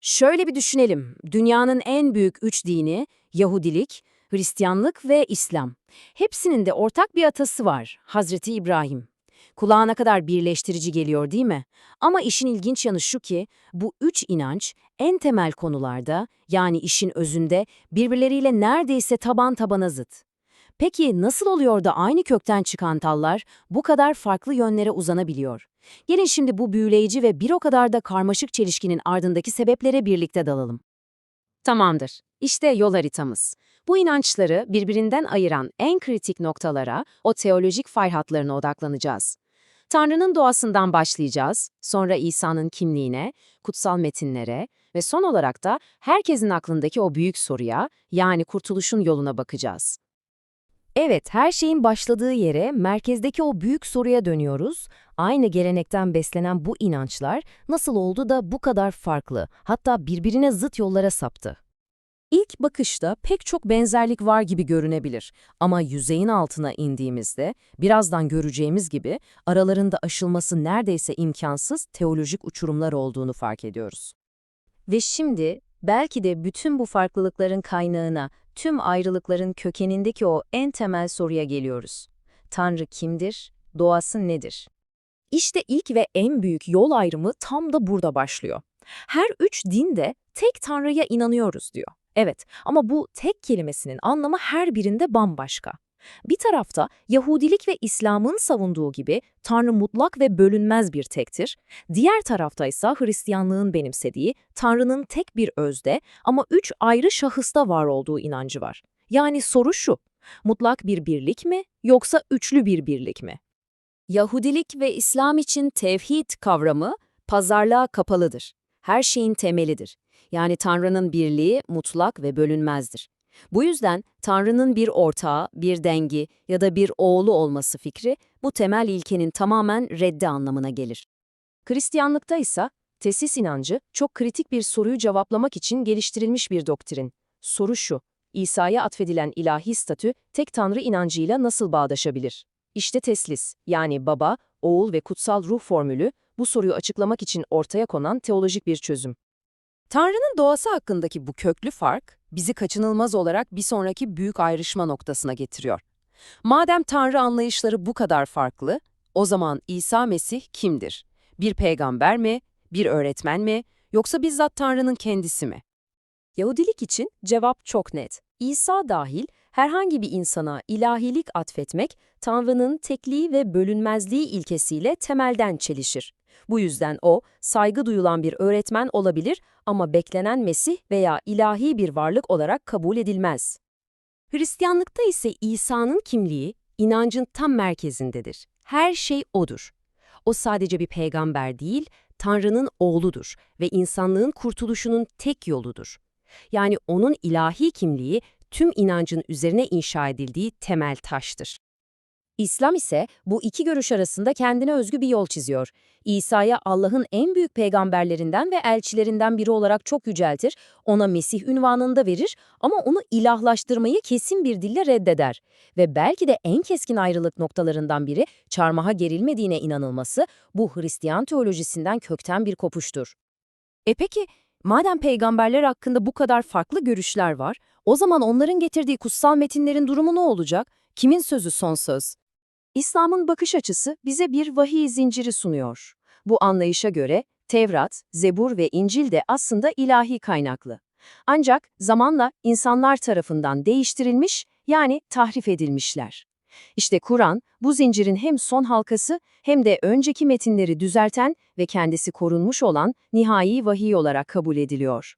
Şöyle bir düşünelim. Dünyanın en büyük üç dini, Yahudilik, Hristiyanlık ve İslam. Hepsinin de ortak bir atası var, Hazreti İbrahim. Kulağına kadar birleştirici geliyor değil mi? Ama işin ilginç yanı şu ki, bu üç inanç en temel konularda, yani işin özünde, birbirleriyle neredeyse taban tabana zıt. Peki nasıl oluyor da aynı kökten çıkan tallar bu kadar farklı yönlere uzanabiliyor? Gelin şimdi bu büyüleyici ve bir o kadar da karmaşık çelişkinin ardındaki sebeplere birlikte dalalım. Tamamdır. İşte yol haritamız. Bu inançları birbirinden ayıran en kritik noktalara, o teolojik fay hatlarına odaklanacağız. Tanrı'nın doğasından başlayacağız, sonra İsa'nın kimliğine, kutsal metinlere ve son olarak da herkesin aklındaki o büyük soruya, yani kurtuluşun yoluna bakacağız. Evet, her şeyin başladığı yere, merkezdeki o büyük soruya dönüyoruz. Aynı gelenekten beslenen bu inançlar nasıl oldu da bu kadar farklı, hatta birbirine zıt yollara saptı? İlk bakışta pek çok benzerlik var gibi görünebilir ama yüzeyin altına indiğimizde birazdan göreceğimiz gibi aralarında aşılması neredeyse imkansız teolojik uçurumlar olduğunu fark ediyoruz. Ve şimdi belki de bütün bu farklılıkların kaynağına, tüm ayrılıkların kökenindeki o en temel soruya geliyoruz. Tanrı kimdir? Doğası nedir? İşte ilk ve en büyük yol ayrımı tam da burada başlıyor. Her üç din de tek Tanrı'ya inanıyoruz diyor. Evet ama bu tek kelimesinin anlamı her birinde bambaşka. Bir tarafta Yahudilik ve İslam'ın savunduğu gibi Tanrı mutlak ve bölünmez bir tektir. Diğer tarafta ise Hristiyanlığın benimsediği Tanrı'nın tek bir özde ama üç ayrı şahısta var olduğu inancı var. Yani soru şu, mutlak bir birlik mi yoksa üçlü bir birlik mi? Yahudilik ve İslam için tevhid kavramı pazarlığa kapalıdır. Her şeyin temelidir. Yani Tanrı'nın birliği mutlak ve bölünmezdir. Bu yüzden Tanrı'nın bir ortağı, bir dengi ya da bir oğlu olması fikri bu temel ilkenin tamamen reddi anlamına gelir. Hristiyanlıkta ise tesis inancı çok kritik bir soruyu cevaplamak için geliştirilmiş bir doktrin. Soru şu, İsa'ya atfedilen ilahi statü tek Tanrı inancıyla nasıl bağdaşabilir? İşte teslis, yani baba, oğul ve kutsal ruh formülü bu soruyu açıklamak için ortaya konan teolojik bir çözüm. Tanrı'nın doğası hakkındaki bu köklü fark, bizi kaçınılmaz olarak bir sonraki büyük ayrışma noktasına getiriyor. Madem Tanrı anlayışları bu kadar farklı, o zaman İsa Mesih kimdir? Bir peygamber mi, bir öğretmen mi, yoksa bizzat Tanrı'nın kendisi mi? Yahudilik için cevap çok net. İsa dahil herhangi bir insana ilahilik atfetmek, Tanrı'nın tekliği ve bölünmezliği ilkesiyle temelden çelişir. Bu yüzden o, saygı duyulan bir öğretmen olabilir ama beklenen Mesih veya ilahi bir varlık olarak kabul edilmez. Hristiyanlıkta ise İsa'nın kimliği, inancın tam merkezindedir. Her şey O'dur. O sadece bir peygamber değil, Tanrı'nın oğludur ve insanlığın kurtuluşunun tek yoludur. Yani O'nun ilahi kimliği tüm inancın üzerine inşa edildiği temel taştır. İslam ise bu iki görüş arasında kendine özgü bir yol çiziyor. İsa'ya Allah'ın en büyük peygamberlerinden ve elçilerinden biri olarak çok yüceltir, ona Mesih ünvanını da verir ama onu ilahlaştırmayı kesin bir dille reddeder. Ve belki de en keskin ayrılık noktalarından biri çarmıha gerilmediğine inanılması bu Hristiyan teolojisinden kökten bir kopuştur. E peki, madem peygamberler hakkında bu kadar farklı görüşler var, o zaman onların getirdiği kutsal metinlerin durumu ne olacak? Kimin sözü son söz? İslam'ın bakış açısı bize bir vahiy zinciri sunuyor. Bu anlayışa göre Tevrat, Zebur ve İncil de aslında ilahi kaynaklı. Ancak zamanla insanlar tarafından değiştirilmiş yani tahrif edilmişler. İşte Kur'an bu zincirin hem son halkası hem de önceki metinleri düzelten ve kendisi korunmuş olan nihai vahiy olarak kabul ediliyor.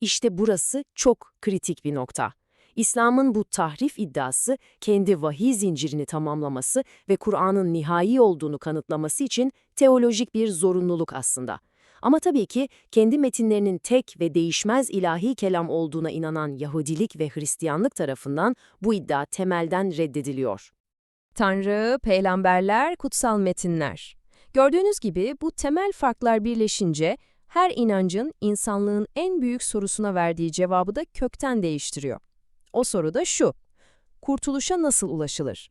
İşte burası çok kritik bir nokta. İslam'ın bu tahrif iddiası kendi vahiy zincirini tamamlaması ve Kur'an'ın nihai olduğunu kanıtlaması için teolojik bir zorunluluk aslında. Ama tabii ki kendi metinlerinin tek ve değişmez ilahi kelam olduğuna inanan Yahudilik ve Hristiyanlık tarafından bu iddia temelden reddediliyor. Tanrı, peygamberler, kutsal metinler. Gördüğünüz gibi bu temel farklar birleşince her inancın insanlığın en büyük sorusuna verdiği cevabı da kökten değiştiriyor. O soru da şu, kurtuluşa nasıl ulaşılır?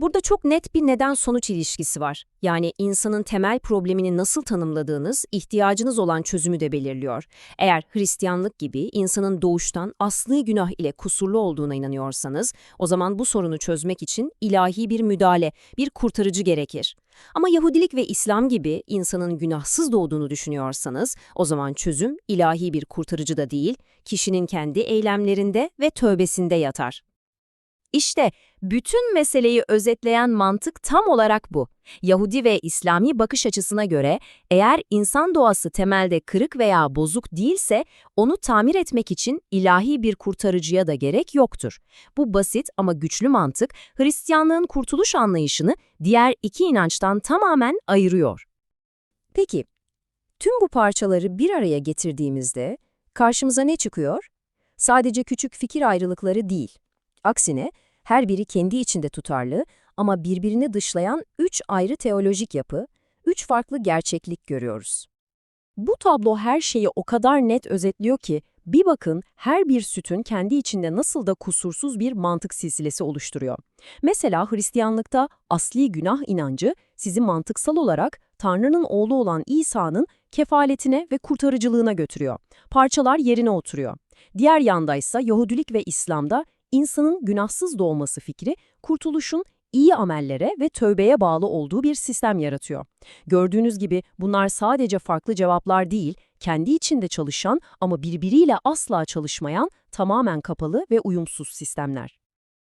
Burada çok net bir neden-sonuç ilişkisi var. Yani insanın temel problemini nasıl tanımladığınız, ihtiyacınız olan çözümü de belirliyor. Eğer Hristiyanlık gibi insanın doğuştan asli günah ile kusurlu olduğuna inanıyorsanız, o zaman bu sorunu çözmek için ilahi bir müdahale, bir kurtarıcı gerekir. Ama Yahudilik ve İslam gibi insanın günahsız doğduğunu düşünüyorsanız, o zaman çözüm ilahi bir kurtarıcı da değil, kişinin kendi eylemlerinde ve tövbesinde yatar. İşte bütün meseleyi özetleyen mantık tam olarak bu. Yahudi ve İslami bakış açısına göre eğer insan doğası temelde kırık veya bozuk değilse onu tamir etmek için ilahi bir kurtarıcıya da gerek yoktur. Bu basit ama güçlü mantık Hristiyanlığın kurtuluş anlayışını diğer iki inançtan tamamen ayırıyor. Peki, tüm bu parçaları bir araya getirdiğimizde karşımıza ne çıkıyor? Sadece küçük fikir ayrılıkları değil. Aksine her biri kendi içinde tutarlı ama birbirini dışlayan üç ayrı teolojik yapı, üç farklı gerçeklik görüyoruz. Bu tablo her şeyi o kadar net özetliyor ki bir bakın her bir sütun kendi içinde nasıl da kusursuz bir mantık silsilesi oluşturuyor. Mesela Hristiyanlıkta asli günah inancı sizi mantıksal olarak Tanrı'nın oğlu olan İsa'nın kefaletine ve kurtarıcılığına götürüyor. Parçalar yerine oturuyor. Diğer yandaysa Yahudilik ve İslam'da insanın günahsız doğması fikri, kurtuluşun iyi amellere ve tövbeye bağlı olduğu bir sistem yaratıyor. Gördüğünüz gibi bunlar sadece farklı cevaplar değil, kendi içinde çalışan ama birbiriyle asla çalışmayan, tamamen kapalı ve uyumsuz sistemler.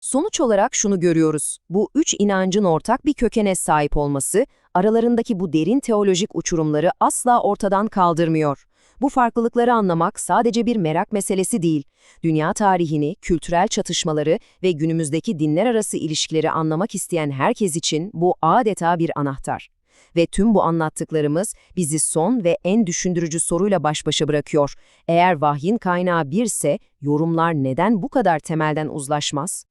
Sonuç olarak şunu görüyoruz. Bu üç inancın ortak bir kökene sahip olması, aralarındaki bu derin teolojik uçurumları asla ortadan kaldırmıyor. Bu farklılıkları anlamak sadece bir merak meselesi değil, dünya tarihini, kültürel çatışmaları ve günümüzdeki dinler arası ilişkileri anlamak isteyen herkes için bu adeta bir anahtar. Ve tüm bu anlattıklarımız bizi son ve en düşündürücü soruyla baş başa bırakıyor. Eğer vahyin kaynağı birse, yorumlar neden bu kadar temelden uzlaşmaz?